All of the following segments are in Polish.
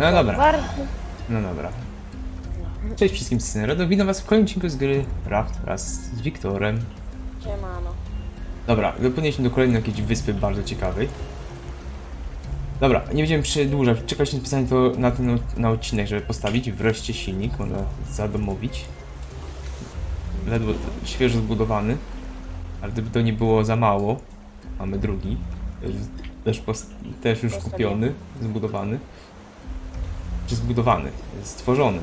No dobra, no dobra. Cześć wszystkim z Synerodo, witam was w kolejnym odcinku z gry Raft wraz z Wiktorem. Siemano. Dobra, wypłynęliśmy do kolejnej jakiejś wyspy bardzo ciekawej. Dobra, nie będziemy przedłużać, czekaliśmy pisaniem to na ten od- na odcinek, żeby postawić wreszcie silnik, można zadomowić. Ledwo świeżo zbudowany, ale gdyby to nie było za mało, mamy drugi, też, też, pos- też już kupiony, zbudowany. Czy zbudowany, stworzony.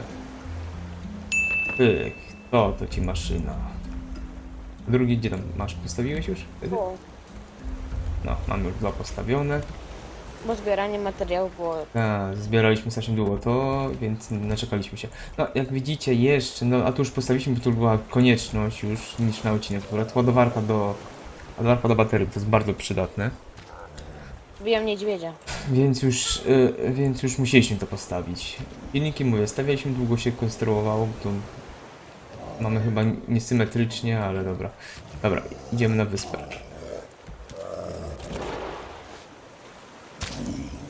Pyk, to to ci maszyna. Drugi gdzie tam masz? Postawiłeś już? Wtedy? O, No, mamy już dwa postawione. bo zbieranie materiałów było... A, zbieraliśmy strasznie długo to, więc naczekaliśmy się. No, jak widzicie jeszcze, no a tu już postawiliśmy, bo tu była konieczność już niż na odcinek. Akurat ładowarka do, ładowarka do baterii, to jest bardzo przydatne. Wbijam niedźwiedzia. Więc już, y, więc już musieliśmy to postawić. Silniki mówię, stawialiśmy, długo się konstruowało, tu mamy chyba niesymetrycznie, ale dobra. Dobra, idziemy na wyspę.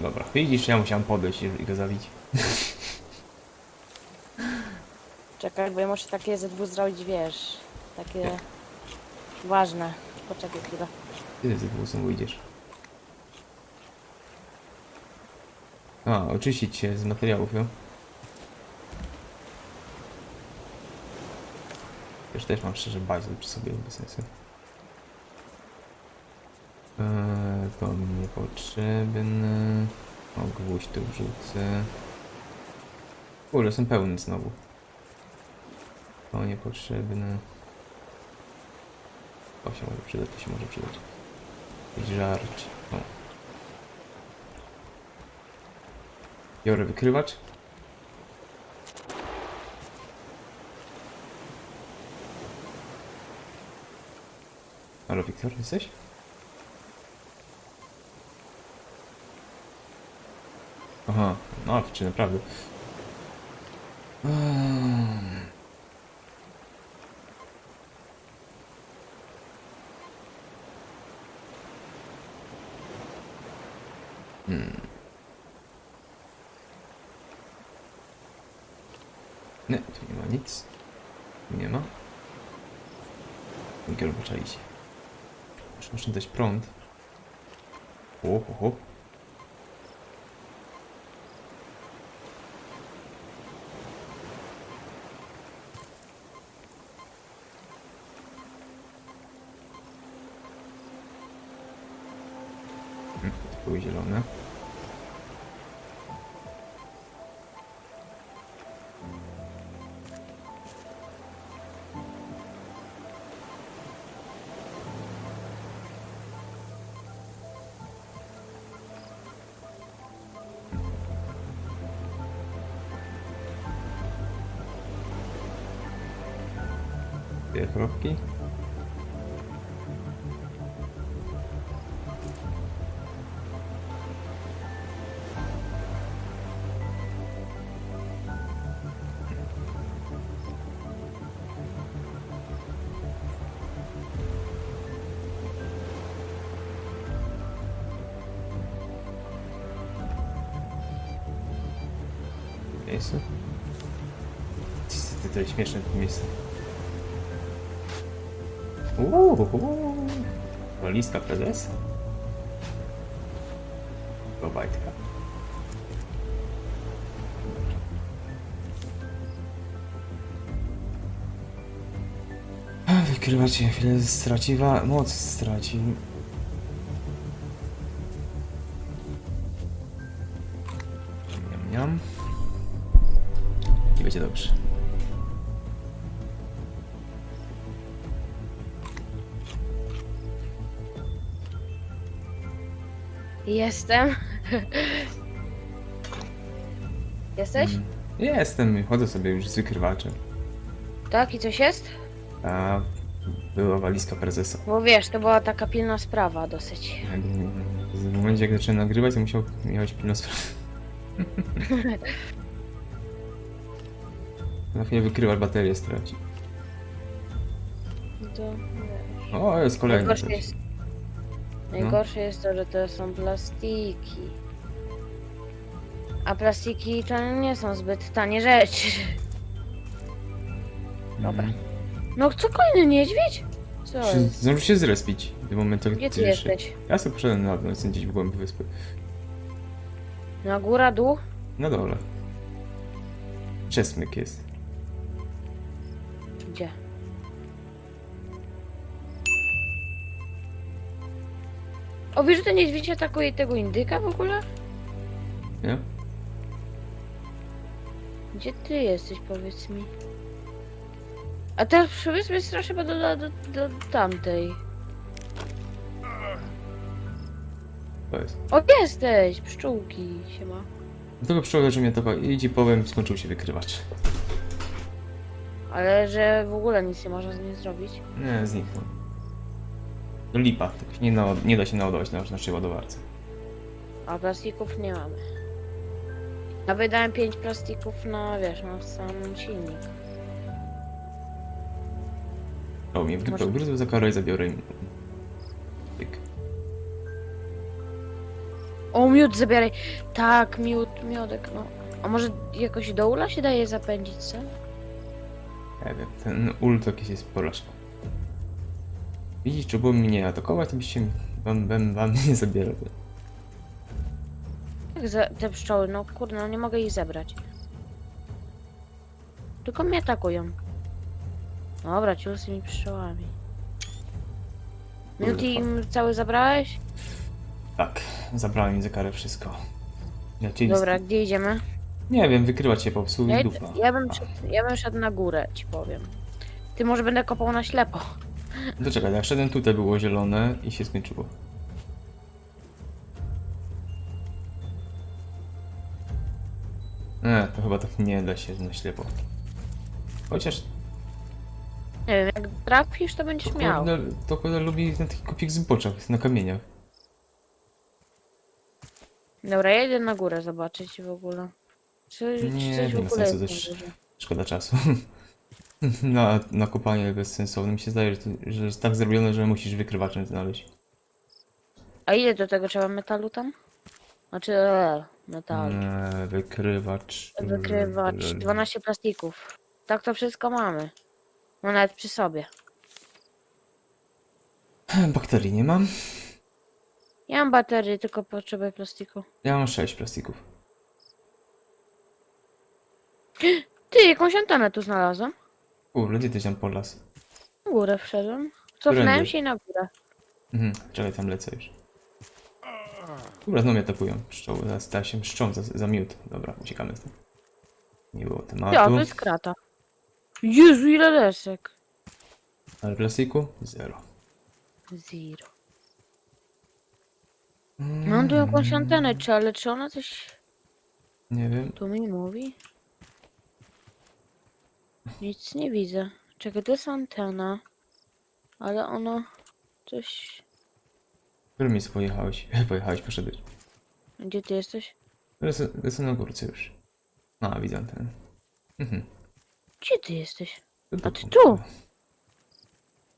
Dobra, widzisz, ja musiałem podejść i go zabić. Czekaj, bo ja muszę takie ze dwóch zrobić, wiesz, takie ważne. Poczekaj chwilę. Kiedy z głosem wyjdziesz? A, oczyścić się z materiałów, jo? Też też mam szczerze bazę przy sobie bez sensu. Eee, to mi niepotrzebne. O, gwóźdź tu wrzucę. Kurde, są pełne znowu. To niepotrzebne. To się może przydać, to się może przydać. Żarć. O. Biorę wykrywacz. Halo, Wiktor, jesteś? Aha, no, czy naprawdę. Nie, tu nie ma nic. Nie ma. Węgiel się. Muszę dać prąd. O, o, o. Mm, To były zielone. Dwie chrupki. Miejsce. Ty to jest śmieszne to miejsce. Uuu, walizka prezesa. Do bajtka. Wykrywać chwilę straci wa- moc straci. Jestem. Jesteś? Mm. Jestem, chodzę sobie już z wykrywaczem. Tak, i coś jest? A była walizka prezesa. Bo wiesz, to była taka pilna sprawa dosyć. W momencie jak zacząłem nagrywać, to musiał miałeś pilną sprawę. Na chwilę wykrywać baterię straci. No To. O, jest kolejny. Najgorsze też. jest, najgorsze jest to, że to są plastiki. A plastiki to nie są zbyt tanie rzeczy. Dobra. Mhm. No co kolejny niedźwiedź? Co? Czy jest? Zdążył się zrespić w momencie, Gdzie ty się- jesteś? Ja sobie poszedłem na dół, jestem gdzieś w głębi wyspy. Na góra, dół? Na dole. Przesmyk jest. O, wiesz, że ten niedźwiedź atakuje tego indyka w ogóle? Nie? Gdzie ty jesteś, powiedz mi? A teraz przy wyspie straszy chyba do, do, do, do tamtej. To jest. O, jesteś! Pszczółki się ma. Do tego pszczoły, że mnie to i ci powiem, skończył się wykrywacz. Ale że w ogóle nic nie można z nim zrobić. Nie, zniknął. Lipa, tak się nie, na, nie da się naładować na naszej ładowarce. A plastików nie mamy. Ja wydałem 5 plastików na, wiesz, na sam silnik. O, mnie w dupę Może- ugryzł za karę i zabiorę im. Tyk. O, miód zabieraj. Tak, miód, miodek, no. A może jakoś do ula się daje zapędzić, co? Nie wiem, ten ul to jakieś jest porażka. Widzisz, czy było mnie atakować, to byście wam, wam, wam nie zabierał. Jak za, te pszczoły, no kurde, no nie mogę ich zebrać. Tylko mnie atakują. Dobra, ciul z tymi pszczołami. Kurde, im cały zabrałeś? Tak, zabrałem im za karę wszystko. Ja cię Dobra, gdzie idziemy? Nie wiem, wykrywać się popsuł Ja, i id- dupa. ja, bym szedł, ja bym szedł na górę, ci powiem. Ty może będę kopał na ślepo. To czekaj, jak szedłem tutaj było zielone i się skończyło. Nie, to chyba tak nie da się na ślepo. Chociaż Nie wiem, jak trafisz, to będziesz to miał. kurde, to kurde lubi na takich kopik zboczach, na kamieniach. Dobra, ja idę na górę zobaczyć w ogóle. Czy, czy Nie coś w wiem, ogóle sensu jest też- na górze? Szkoda czasu. na, na kopanie bezsensowne. Mi się zdaje, że, to, że jest tak zrobione, że musisz wykrywaczem znaleźć. A ile do tego trzeba metalu tam? Znaczy, e, metal. Nie, wykrywacz. Wykrywacz, 12 plastików. Tak to wszystko mamy. No nawet przy sobie. Bakterii nie mam. Ja mam baterii, tylko potrzebuję plastiku. Ja mam 6 plastików. Ty, jakąś antenę tu znalazłem. Kurde, gdzie ty tam po las? Na górę wszedłem. Cofnąłem Którędy? się i na górę. Mhm, czekaj, tam lecę już. Dobra, znowu mnie atakują. Pszczoły, zaraz się mszczą za, za miód. Dobra, uciekamy stąd. Nie było Ja, tematu. to jest krata. Jezu, ile desek. Ale plastiku? Zero. Zero. Mam tu jakąś antenę, czy, ale czy ona coś Nie wiem. tu mi mówi? Nic nie widzę. Czekaj, to jest antena. Ale ona coś... Którym miejscu pojechałeś? Pojechałeś, poszedłeś. Gdzie ty jesteś? Lecę na górce już. A, widzę ten. Mhm. Gdzie ty jesteś? A ty tu?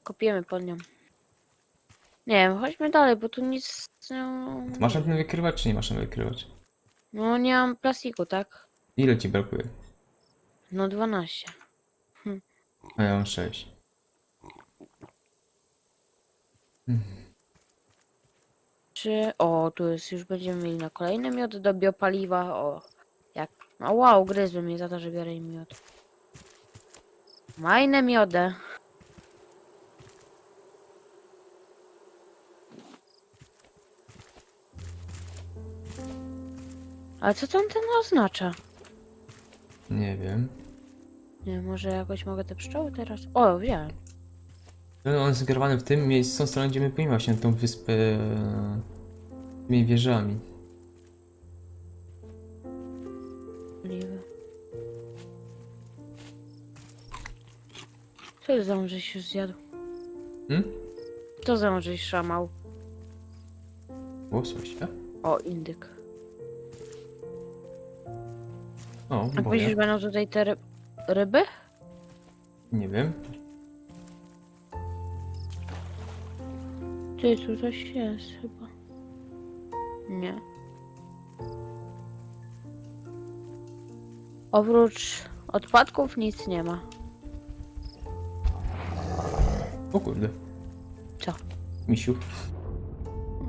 Kopiemy pod nią. Nie wiem, chodźmy dalej, bo tu nic... No, Ty masz tym wykrywać, czy nie masz na wykrywać? no nie mam plastiku, tak? Ile ci brakuje? No 12. A ja mam 6. Czy... O, tu jest, już będziemy mieli na kolejny miód do biopaliwa, o. Jak... No wow, gryzły mnie za to, że biorę im miód. Majne miodę. Ale co tam ten oznacza? Nie wiem. Nie, może jakoś mogę te pszczoły teraz... O, wziąłem. No, on jest w tym miejscu, tą stroną, gdzie my pojmiemy właśnie tą wyspę e, tymi wieżami. Co to za żeś już zjadł? Hmm? Co za żeś szamał? Łosoś, tak? O, indyk. O, A myślisz, będą tutaj te ryby? Nie wiem. Ty, tu coś jest chyba. Nie. Oprócz odpadków nic nie ma. O kurde. Co? Misiu.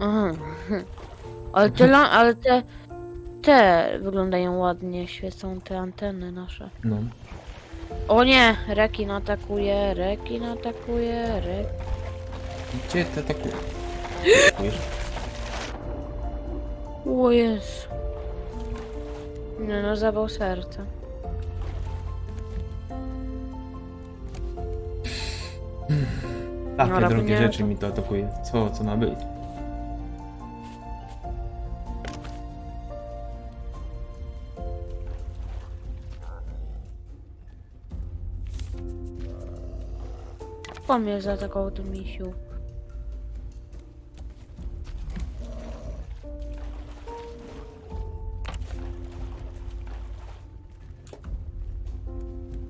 Aha. Ale te, la- ale te, te wyglądają ładnie, świecą te anteny nasze. No. O nie, rekin atakuje, rekin atakuje, rek... Gdzie te tak... Atakujesz? O Jezu. Nie no, zawał serca. Takie Dobra, drogie nie, rzeczy to- mi to atakuje. Co, co ma być? On mnie zaatakował tym misiu.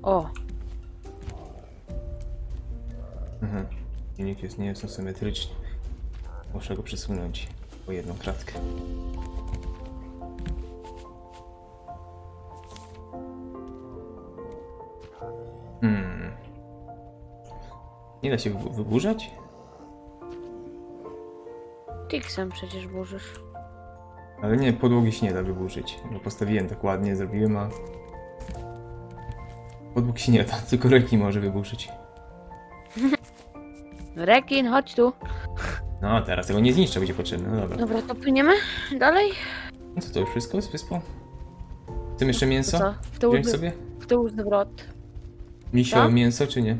O, Mhm. Silnik jest nie jest symetryczny. Muszę go przesunąć o jedną kratkę. Nie da się wy- wyburzać? Tixem przecież burzysz. Ale nie, podłogi się nie da wyburzyć. Bo postawiłem tak ładnie, zrobiłem, a... Podłóg się nie da, tylko ręki może wyburzyć. Rekin, chodź tu. No, teraz tego nie zniszczę, będzie potrzebne. No dobra. Dobra, to płyniemy dalej? No co to już wszystko z wyspą? Chcemy jeszcze To mięso? co? W tył, Wziąć sobie? w tył zwrot. Misio, Co? mięso czy nie?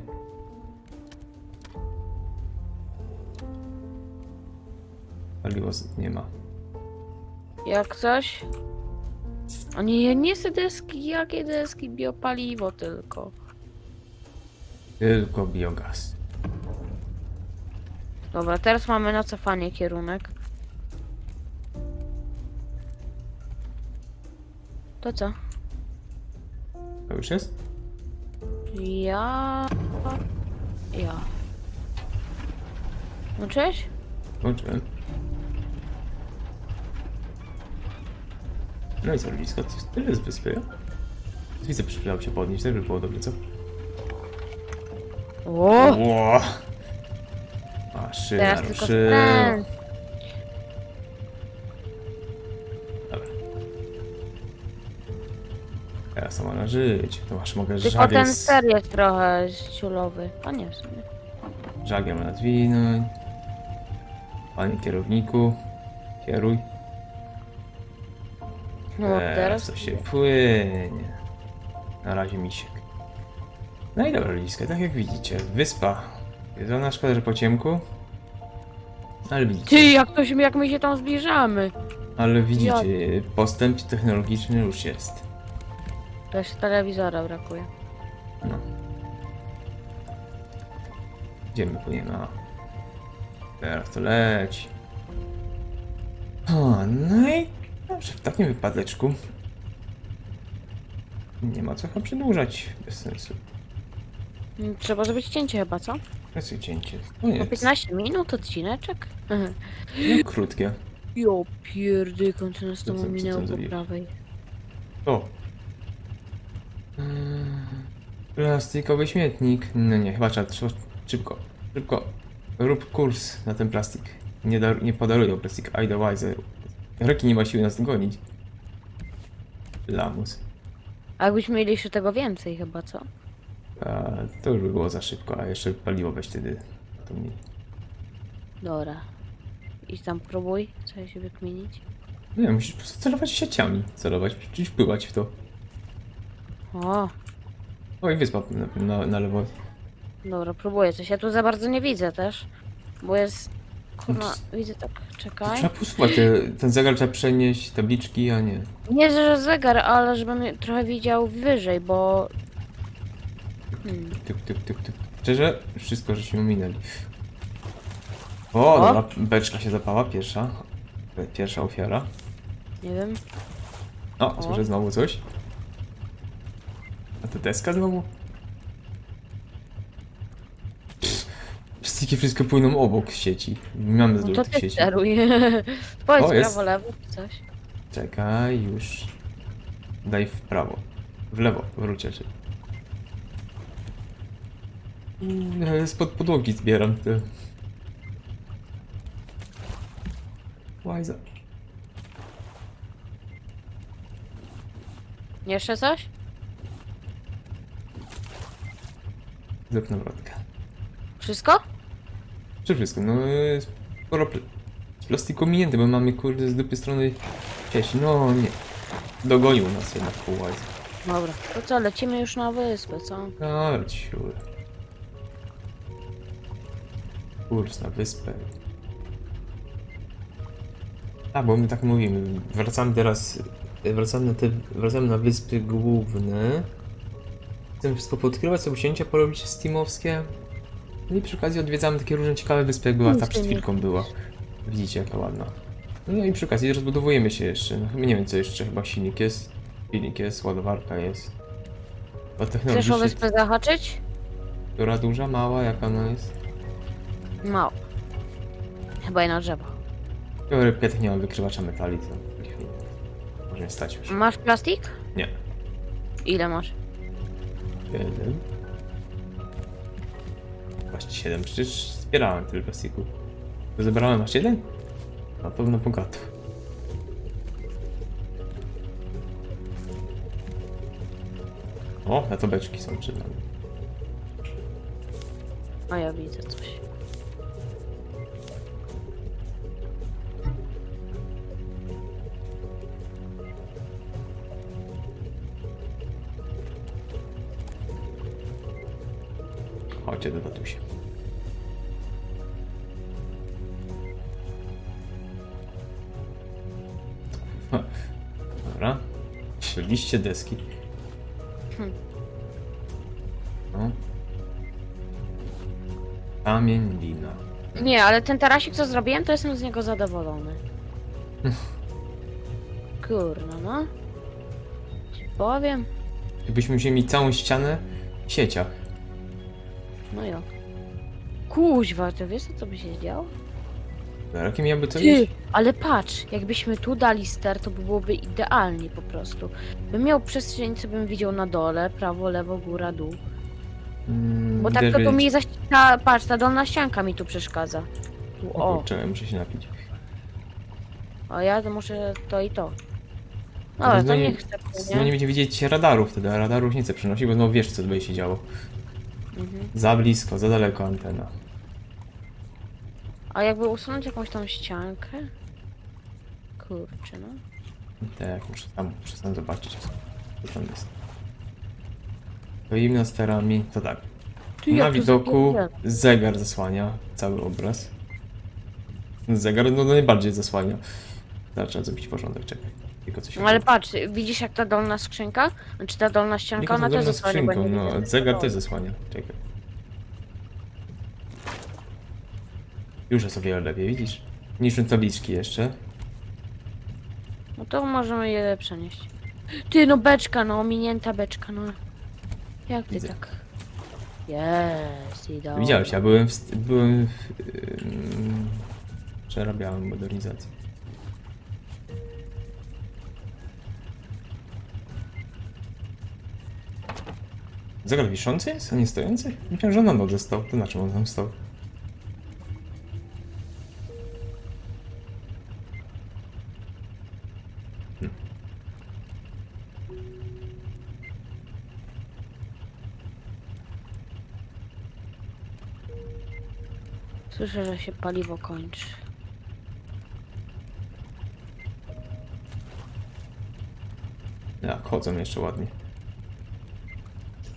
Paliwo z- nie ma. Jak coś? A nie, ja nie chcę deski, jakie deski? Biopaliwo tylko. Tylko biogaz. Dobra, teraz mamy na cofanie kierunek. To co? To już jest? Ja... Ja. No cześć? Włączyłem. No i co, blisko? To tyle z wyspy. Widzę, przypomniał się podnieść, też by było dobrze, co? O! Ło! Maszyna Teraz tylko ruszyła. Dobra. Teraz to można żyć. To masz mogę Tylko żagiel, ten z... ster jest trochę ciulowy. A nie, w sumie. żagiel. Panie kierowniku, kieruj. No teraz to się płynie. Na razie misiek. No i dobra, ludziska, tak jak widzicie, wyspa. Jedzona, szkoda, że po ciemku. Ale widzicie, Ty, jak, to się, jak my się tam zbliżamy? ale widzicie, postęp technologiczny już jest. To jeszcze telewizora brakuje. No. Gdzie my płyniemy? A. Teraz to leci. O, no i dobrze, w takim wypadeczku nie ma co chyba przedłużać bez sensu. Trzeba zrobić cięcie chyba, co? Jest cięcie. To Po nie 15 minut odcineczek? no, krótkie. Jo pierdykon, co nas Co- tam tam po prawej. O! Mm, Plastikowy śmietnik. No nie, chyba trzeba trzeba- szybko, szybko. Rób kurs na ten plastik. Nie, dar, nie podarują plastik, otherwise. Roki nie ma siły nas gonić. Lamus. A jakbyśmy mieli jeszcze tego więcej chyba, co? A, to już by było za szybko, a jeszcze paliwo weź wtedy. To mniej. Dobra. I tam próbuj, co się wykminić. Nie, musisz po prostu celować sieciami. Celować, czyli wpływać w to. O, O i wyspa na, na, na lewo. dobra, próbuję coś. Ja tu za bardzo nie widzę też. Bo jest... Kurna, widzę tak, czekaj. Trzeba posuwać, te, ten zegar trzeba przenieść, tabliczki, a nie. Nie, że zegar, ale żebym trochę widział wyżej, bo... Hmm. Typ, typ, typ, typ. Szczerze, wszystko żeśmy ominęli. O, O. dobra, beczka się zapała, pierwsza. Pierwsza ofiara. Nie wiem. O, O. słyszę znowu coś. A to deska znowu? Plastiki wszystko płyną obok sieci. Nie mamy No to zdolnych ty sieci. steruj. Powiedz O, jest. prawo, lewo, coś. Czekaj, już. Daj w prawo. W lewo, wróć raczej. Mm, Spod podłogi zbieram te. Łajza. Jeszcze coś? Zepnę wrotkę. Wszystko? Czy wszystko? No jest sporo pl plastiku minięty, bo mamy kurde z dupy strony sieci. No nie. Dogonił nas jednak łajza. Dobra. To co, lecimy już na wyspę, co? Dobra, ciule. Kurs na wyspę. A, bo my tak mówimy. Wracamy teraz. Wracamy na te. Wracamy na wyspy główne. Chcemy wszystko podkrywać, sobie usięcia porobić steamowskie. No i przy okazji odwiedzamy takie różne ciekawe wyspy, jak była ta przed chwilką była. Widzicie jaka ładna. No i przy okazji rozbudowujemy się jeszcze. No, nie wiem co jeszcze, chyba silnik jest. Silnik jest, ładowarka jest. Bo Chcesz o technologicznie, wyspę zahaczyć? która duża, mała, jaka ona jest? Mało. Chyba i na drzewo. Teoretycznie nie mam wykrywacza metali, to może nie stać już. Masz plastik? Nie. Ile masz? Jeden. Właśnie siedem, przecież zbierałem tyle plastiku. To zebrałem aż jeden? Na pewno bogato. O, na to beczki są przed. A ja widzę coś. Dobra. Liście deski. No. Kamień, lina. Nie, ale ten tarasik, co zrobiłem, to jestem z niego zadowolony. Kurno, no. Ci powiem. Gdybyśmy wzięli całą ścianę w sieciach. No jo. Kuźwa, to wiesz co to by się działo? Na Jakie miałby to Ty, iść? Ale patrz, jakbyśmy tu dali ster, to by byłoby idealnie po prostu. Bym miał przestrzeń, co bym widział na dole, prawo, lewo, góra, dół. Mm, Bo tak to, to mi zaś... Ta, patrz, ta dolna ścianka mi tu przeszkadza. Tu, O o, kurczę, muszę się napić. a ja to muszę to i to. No, Ale to znowu nie nie- chcę, No nie nie? będzie widzieć radarów wtedy, a radarów nie chcę przenosić, bo no wiesz co tutaj się działo. Mhm. Za blisko, za daleko antena. A jakby usunąć jakąś tam ściankę? Kurczę, no. Tak, muszę tam, muszę tam zobaczyć, co tam jest. Stoimy sterami, to tak. Ty, Na tu widoku zegar zasłania cały obraz. Zegar no najbardziej zasłania. Trzeba zrobić porządek, czekaj. Tylko coś No ale patrz, widzisz jak ta dolna skrzynka? Znaczy ta dolna ścianka, ona też zasłania, bo no zegar też zasłania. Czekaj. Już jest o wiele lepiej, widzisz? Niż tabliczki jeszcze. No to możemy je przenieść. Ty, no beczka, no ominięta beczka, no. Jak ty Widzę. tak? Jest, i dobra. Widziałeś, ja byłem w... st- byłem w... Ym, przerabiałem modernizację. Zegar wiszący jest, a nie stojący? Myślałem, że na nodze stał. To na czym on tam stał? Słyszę, że się paliwo kończy. Jak chodzą jeszcze ładnie.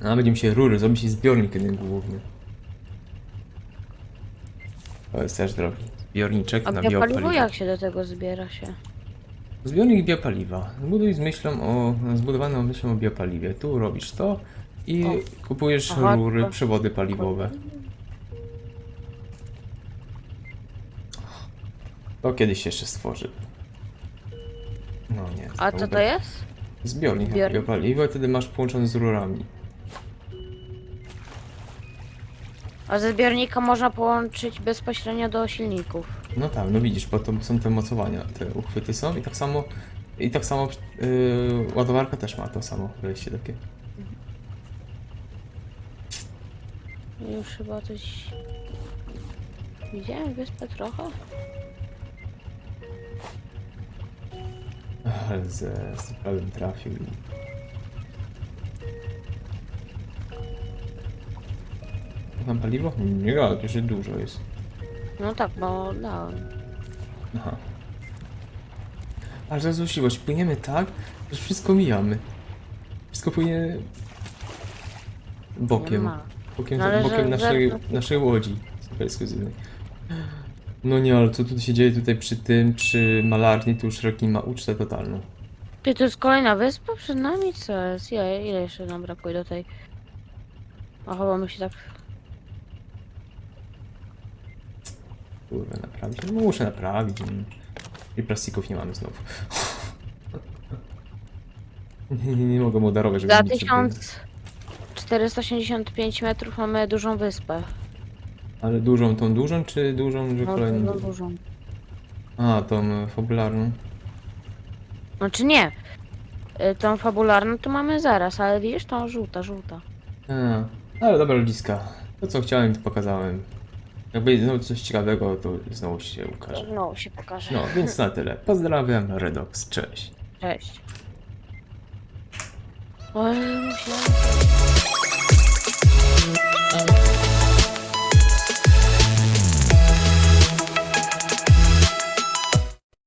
A będziemy się rury, zrobić zbiornik jeden główny. To jest też drogi. Zbiorniczek A na biopaliwo biopaliwo. jak się do tego zbiera się? Zbiornik biopaliwa. Zbuduj z myślą o... zbudowaną myślą o biopaliwie. Tu robisz to i O. kupujesz Aha, rury, to- przewody paliwowe. To kiedyś się jeszcze stworzy. No nie. A co to jest? Zbiornik na Zbiornik. biopaliwo i wtedy masz połączony z rurami. A ze zbiornika można połączyć bezpośrednio do silników. No tak, no widzisz, po to są te mocowania, te uchwyty są i tak samo I tak samo yy, ładowarka też ma to samo wejście takie. Już chyba coś... Widziałem wyspę trochę? Ale z, z trafił i... Mam paliwo? Nie, ale to jeszcze dużo jest. No tak, bo dałem. Aha. Ale złośliwość. Płyniemy tak, że wszystko mijamy. Wszystko płynie... Nie Bokiem. ma. Bokiem, No ale bokiem że naszej, zerknąć- naszej łodzi. ekskluzywnej. No nie, ale co tu się dzieje tutaj przy tym, przy malarni, to już Rocky ma ucztę totalną. Ty, to jest kolejna wyspa przed nami? Co jest? Ile, ile jeszcze nam brakuje do tej? A chyba my się tak... Kurwa, naprawić? No muszę naprawić. mm. I plastików nie mamy znowu. nie, nie, nie mogę mu darować, żeby Za nic nie było. 1485 metrów mamy dużą wyspę. Ale dużą, tą dużą, czy dużą, że No, kolejną? no dużą. A, tą e, fabularną. Znaczy nie. Y, Tą fabularną to mamy zaraz, ale widzisz, tą żółta, żółta. A, ale dobra ludziska. To co chciałem, to pokazałem. Jakby znowu coś ciekawego, to znowu się ukaże. No, się pokaże. No, więc na tyle. Pozdrawiam, Redox, cześć. Cześć. Oj, musiałem...